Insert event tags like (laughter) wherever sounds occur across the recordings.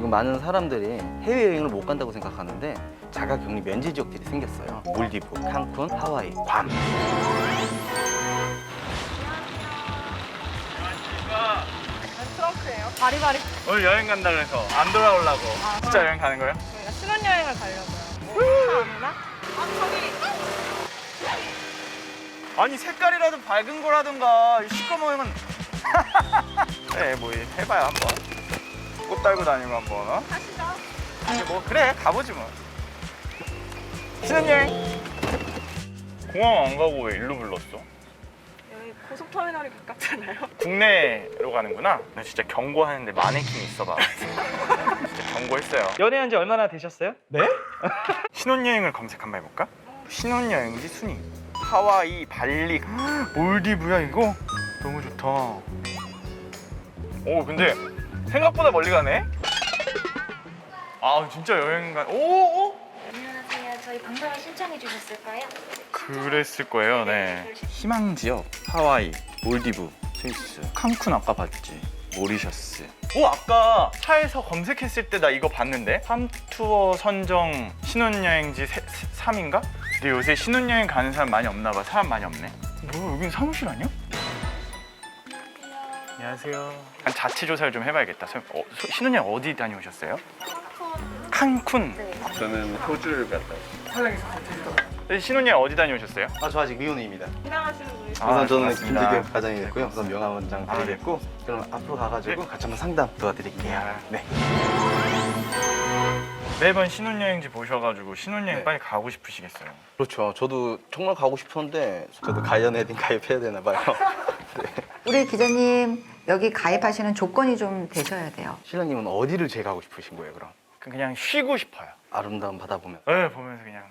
지금 많은 사람들이 해외여행을 못 간다고 생각하는데 자가격리 면제 지역들이 생겼어요. 몰디브, 칸쿤, 하와이, 괌. 트렁크예요. 바리바리. 오늘 여행 간다 그래서 안 돌아오려고. 진짜 여행 가는 거예요? 저희가 신혼여행을 가려고요. 차 없나? 아, 저기. 아니 색깔이라도 밝은 거라든가 시꺼먼 (laughs) 네, 뭐 해봐요 한번 꽃 달고 다니고 한번 어? 하시죠. 아니 뭐 그래 가보지 뭐 신혼여행 공항 안 가고 왜 일로 불렀어? 여기 고속터미널이 가깝잖아요. 국내로 가는구나 나 진짜 경고하는데 마네킹 있어봐 진짜 경고했어요 연애한 지 얼마나 되셨어요? 네? (laughs) 신혼여행을 검색 한번 해볼까? 신혼여행지 순위 하와이, 발리, 몰디브야 이거? 너무 좋다 오 근데 생각보다 멀리 가네? 아 진짜 여행 가... 오! 오! 안녕하세요. 저희 방문을 신청해 주셨을까요? 그랬을 거예요 네 희망 지역 하와이, 몰디브, 스위스 칸쿤 아까 봤지 모리셔스 오 아까 차에서 검색했을 때 나 이거 봤는데 삼투어 선정 신혼여행지 3인가? 근데 요새 신혼여행 가는 사람 많이 없나 봐 사람 많이 없네 뭐 여긴 사무실 아니야? 안녕하세요 한 자체 조사를 좀 해봐야겠다 서- 어, 소- 신혼여행 어디 다녀오셨어요? 칸쿤 네. 저는 호주를 갔다 네, 신혼여행 어디 다녀오셨어요? 아, 저 아직 미혼입니다. 지나가시는 분이 아, 우선 저는 반갑습니다. 김대겸 과장이 됐고요. 우선 명함원장 아, 네. 드리겠고 그럼 앞으로 가가지고 같이 한번 상담 도와드릴게요. 네. 매번 신혼여행지 보셔가지고 신혼여행 네. 빨리 가고 싶으시겠어요. 그렇죠. 저도 정말 가고 싶었는데 저도 가연 헤딩 가입해야 되나 봐요. (laughs) 우리 기자님 여기 가입하시는 조건이 좀 되셔야 돼요. 신랑님은 어디를 제일 가고 싶으신 거예요, 그럼? 그냥 쉬고 싶어요. 아름다운 바다 보면 네, 보면서 그냥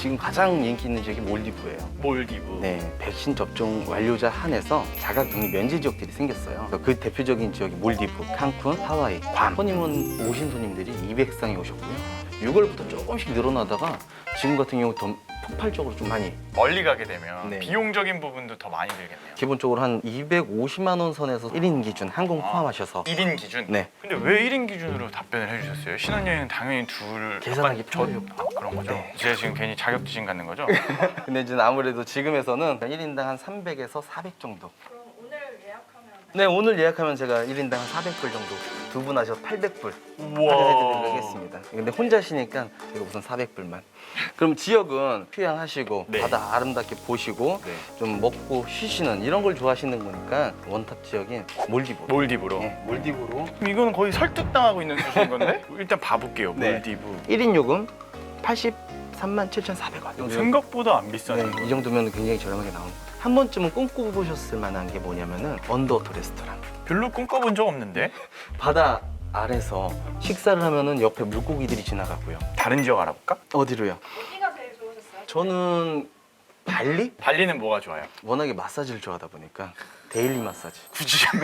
지금 가장 인기 있는 지역이 몰디브예요. 몰디브. 네, 백신 접종 완료자 한해서 자가격리 면제 지역들이 생겼어요. 그 대표적인 지역이 몰디브, 칸쿤, 하와이, 괌. 손님은 오신 손님들이 200상이 오셨고요. 6월부터 조금씩 늘어나다가 지금 같은 경우 더 폭발적으로 좀 많이 멀리 가게 되면 네. 비용적인 부분도 더 많이 들겠네요. 기본적으로 한 250만 원 선에서 1인 기준 항공 포함하셔서 1인 기준? 네. 근데 왜 1인 기준으로 답변을 해주셨어요? 신혼여행은 당연히 둘 계산하기 약간 저- 편해요. 아, 그런 거죠? 네. 제가 지금 괜히 자격지심 갖는 거죠? (laughs) 근데 이제 아무래도 지금에서는 1인당 한 300에서 400 정도. 그럼 오늘 예약하면 네, 오늘 예약하면 제가 1인당 한 400불 정도. 두 분 하셔서 800불 우와. 할인해드리도록 하겠습니다. 근데 혼자시니까 제가 우선 400불만. 그럼 지역은 휴양하시고 네. 바다 아름답게 보시고 네. 좀 먹고 쉬시는 이런 걸 좋아하시는 거니까 원탑 지역인 몰디브. 몰디브로. 네, 몰디브로 그럼 이거는 거의 설득당하고 있는 수준인 건데? (laughs) 일단 봐볼게요. 네. 몰디브. 1인 요금 83만 7,400원. 생각보다 안 비싸네. 네, 이 정도면 굉장히 저렴하게 나옵니다. 한 번쯤은 꿈꿔보셨을 만한 게 뭐냐면은 언더워터 레스토랑. 별로 꿈꿔본 적 없는데? 바다 아래서 식사를 하면은 옆에 물고기들이 지나가고요. 다른 지역 알아볼까? 어디로요? 어디가 제일 좋으셨어요? 저는 발리? 발리는 뭐가 좋아요? 워낙에 마사지를 좋아하다 보니까 데일리 마사지. 굳이 잘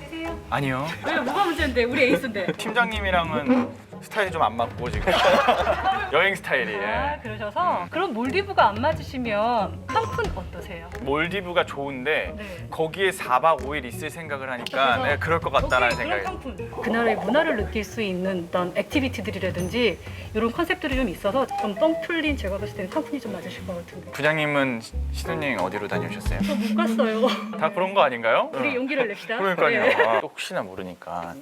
드세요. 아니요. 왜 뭐가 문제인데 우리 에이스인데 팀장님이랑은 스타일이 좀 안 맞고 지금 (laughs) 여행 스타일이 아 예. 그러셔서 그럼 몰디브가 안 맞으시면 칸쿤 어떠세요? 몰디브가 좋은데 네. 거기에 4박 5일 있을 생각을 하니까 그래서 네, 그럴 것 같다라는 거기 생각이 그런 칸쿤 그 나라의 문화를 느낄 수 있는 어떤 액티비티들이라든지 이런 컨셉들이 좀 있어서 좀 뻥 뚫린 제가 봤을 때는 칸쿤이 좀 맞으실 것 같은데 부장님은 시- 신혼여행 어디로 다녀오셨어요? 저못 갔어요 (laughs) 다 그런 거 아닌가요? 우리 용기를 냅시다 그러니까요. 네. 아, 또 혹시나 모르니까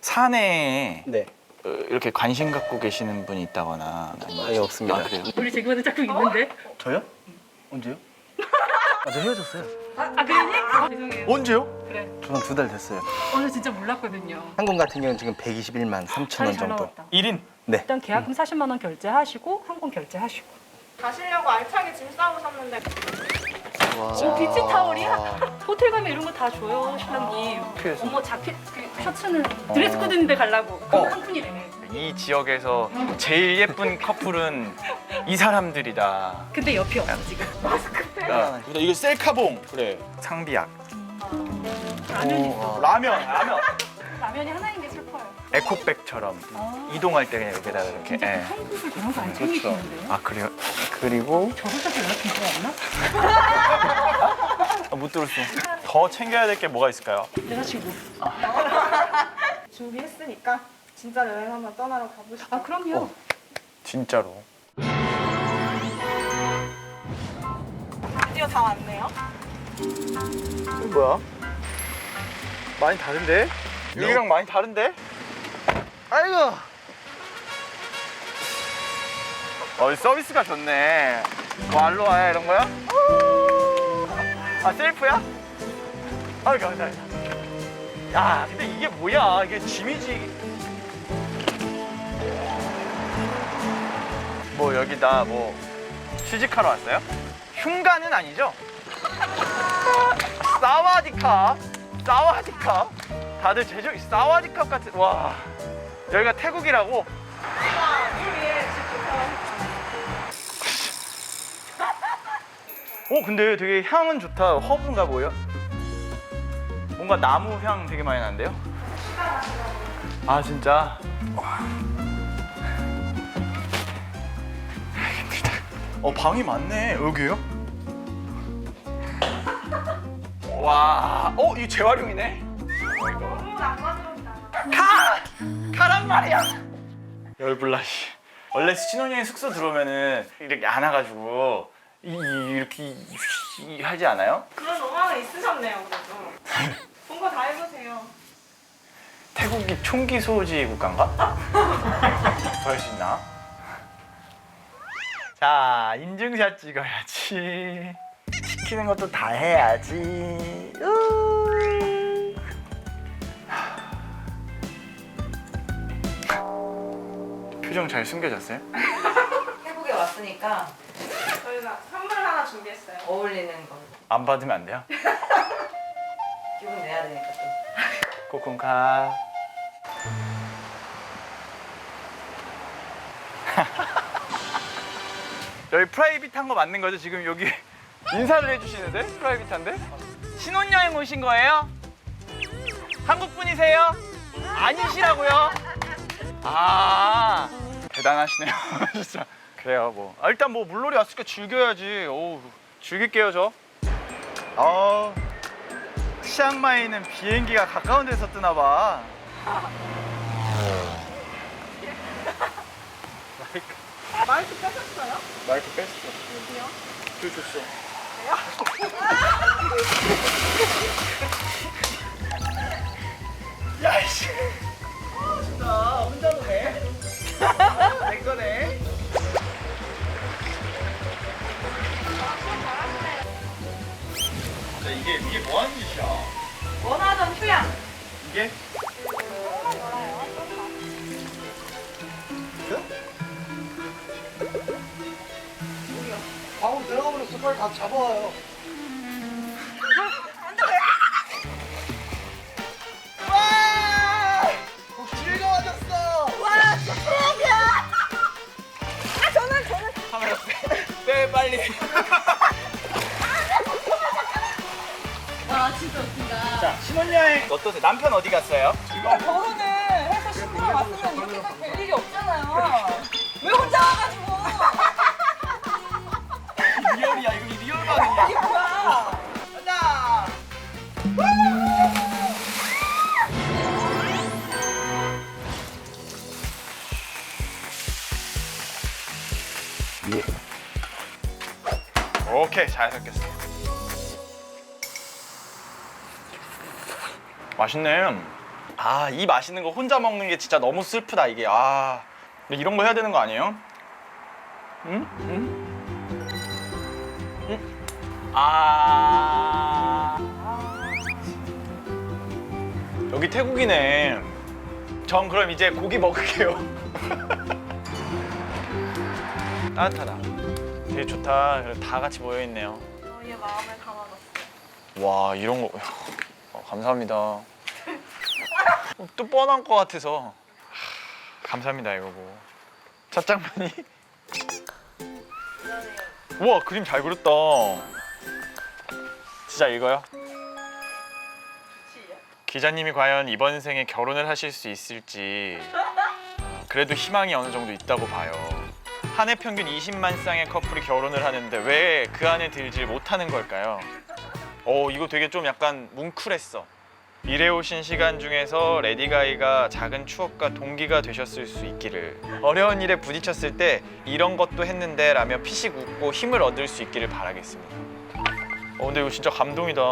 산에 네, 어, 이렇게 관심 갖고 계시는 분이 있다거나 아예 없습니다. 우리 지금은 짝꿍 있는데 저요? 언제요? 아, 저 헤어졌어요. 아 그러니? 아, 죄송해요 언제요? 그래 저는 두달 됐어요. 오늘 진짜 몰랐거든요 항공 같은 경우는 지금 121만 3천 살이 원잘 정도. 나왔다 1인 네. 일단 계약금 40만 원 결제하시고 항공 결제하시고 가시려고 알차게 짐 싸우셨는데 와. 오, 비치 타월이야? 호텔 가면 이런 거 다 줘요 신랑님. 그래서? 어머 자켓 그 셔츠는 드레스 코드인데 갈라고. 그거 한 푼이래. 이 지역에서 제일 예쁜 커플은 이 사람들이다. 근데 옆이 없어 지금. 야, 이거 셀카봉. 그래. 상비약. 오, 라면, 라면. 라면이 하나인 게 에코백처럼 이동할 때 그냥 여기다가 이렇게. 진짜 예. 한국을 그런 거안 챙기시는데요? 아 그래요? 그리고 저분한테 연락 좀 들어왔나? 아, 못 들었어. 더 챙겨야 될 게 뭐가 있을까요? 여자친구 (laughs) 준비했으니까 진짜 여행 한번 떠나러 가보시죠. 아 그럼요. 어. 진짜로. 드디어 다 왔네요. 이거 뭐야? 많이 다른데? 여기랑 많이 다른데? 아이고. 어, 이 서비스가 좋네. 뭐 알로하야 이런 거야? 아 셀프야? 아 감사합니다. 야, 근데 이게 뭐야? 이게 짐이지. 뭐 여기다 뭐 취직하러 왔어요? 흉가는 아니죠? (laughs) 사와디카 사와디카 다들 제주 사와디카 같은 와 여기가 태국이라고 오 근데 되게 향은 좋다 허브인가 뭐예요? 뭔가 나무 향 되게 많이 나는데요? 아 진짜? 어 방이 많네 여기요? 와, 어 이거 재활용이네? 너무 낭만스럽다. 가! 가란 말이야. 열불나 씨. 원래 신혼여행 숙소 들어오면은 이렇게 안아가지고 이, 이- 이렇게 이- 이- 하지 않아요? 그런 로망은 있으셨네요, 그래도. (laughs) 본 거 다 해보세요. 태국이 총기 소지 국가인가? (laughs) 할수 있나? 자 인증샷 찍어야지. 시키는 것도 다 해야지. 으. 표정 잘 숨겨졌어요? (laughs) 태국에 왔으니까 저희가 선물 하나 준비했어요. 어울리는 거 안 받으면 안 돼요? (laughs) 기분 내야 되니까 또. 코쿤카 (laughs) 여기 프라이빗한 거 맞는 거죠? 지금 여기 인사를 해주시는데? 프라이빗한데? 신혼여행 오신 거예요? 한국 분이세요? 아니시라고요? 아 대단하시네요 (laughs) 진짜 그래요 뭐 아, 일단 뭐 물놀이 왔으니까 즐겨야지 오 즐길게요 저 아, 치앙마이는 비행기가 가까운 데서 뜨나 봐. 마이크 빼셨어요? 마이크 뺐어. 여기요? 그 줬어. (laughs) 야, 이씨. 진짜 이게 이게 뭐 하는 짓이야? 원하던 휴양. 이게? 방금 들어가 버렸어. 빨리 다 잡아와요. 어떠세요? 남편 어디 갔어요? 결혼을 해서 신부가 왔으면 이렇게까지 될 일이 없잖아요. 왜 혼자 와가지고. (laughs) 리얼이야 이거 리얼 반응이야. 이게 뭐야. 가자. 오케이 잘 섞였어. 맛있네. 아 이 맛있는 거 혼자 먹는 게 진짜 너무 슬프다 이게. 아 근데 이런 거 해야 되는 거 아니에요? 응? 응? 아. 여기 태국이네. 전 그럼 이제 고기 먹을게요. (laughs) 따뜻하다. 되게 좋다. 다 같이 모여 있네요. 저희의 마음을 담아놨어요. 와 이런 거 어, 감사합니다. 어, 또 뻔한 거 같아서 하, 감사합니다 이거고 첫 장면이 우와 그림 잘 그렸다. 진짜 이거요? 기자님이 과연 이번 생에 결혼을 하실 수 있을지 그래도 희망이 어느 정도 있다고 봐요. 한 해 평균 20만 쌍의 커플이 결혼을 하는데 왜 그 안에 들질 못하는 걸까요? 어 이거 되게 좀 약간 뭉클했어. 일해 오신 시간 중에서 레디가이가 작은 추억과 동기가 되셨을 수 있기를. 어려운 일에 부딪혔을 때 이런 것도 했는데 라며 피식 웃고 힘을 얻을 수 있기를 바라겠습니다. 어 근데 이거 진짜 감동이다.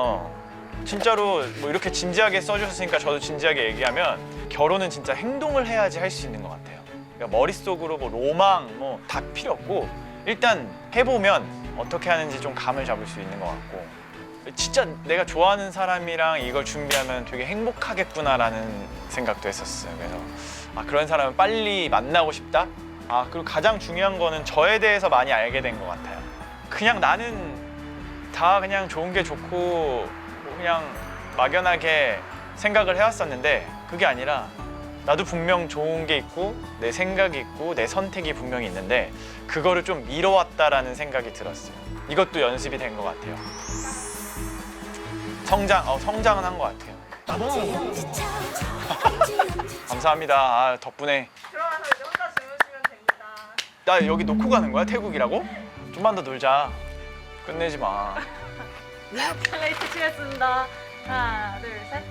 진짜로 뭐 이렇게 진지하게 써주셨으니까 저도 진지하게 얘기하면 결혼은 진짜 행동을 해야지 할 수 있는 것 같아요. 그러니까 머릿속으로 뭐 로망 뭐 다 필요 없고 일단 해보면 어떻게 하는지 좀 감을 잡을 수 있는 것 같고 진짜 내가 좋아하는 사람이랑 이걸 준비하면 되게 행복하겠구나라는 생각도 했었어요. 그래서 아 그런 사람을 빨리 만나고 싶다. 아 그리고 가장 중요한 거는 저에 대해서 많이 알게 된 것 같아요. 그냥 나는 다 그냥 좋은 게 좋고 뭐 그냥 막연하게 생각을 해왔었는데 그게 아니라 나도 분명 좋은 게 있고 내 생각이 있고 내 선택이 분명히 있는데 그거를 좀 미뤄왔다라는 생각이 들었어요. 이것도 연습이 된 것 같아요. 성장, 어, 성장은 한 것 같아요. (laughs) 감사합니다. 아, 덕분에. 들어가서 이제 혼자 주무시면 됩니다. 나 여기 놓고 가는 거야? 태국이라고? 좀만 더 놀자. 끝내지 마. (laughs) 플레이트 치겠습니다. 하나, 둘, 셋.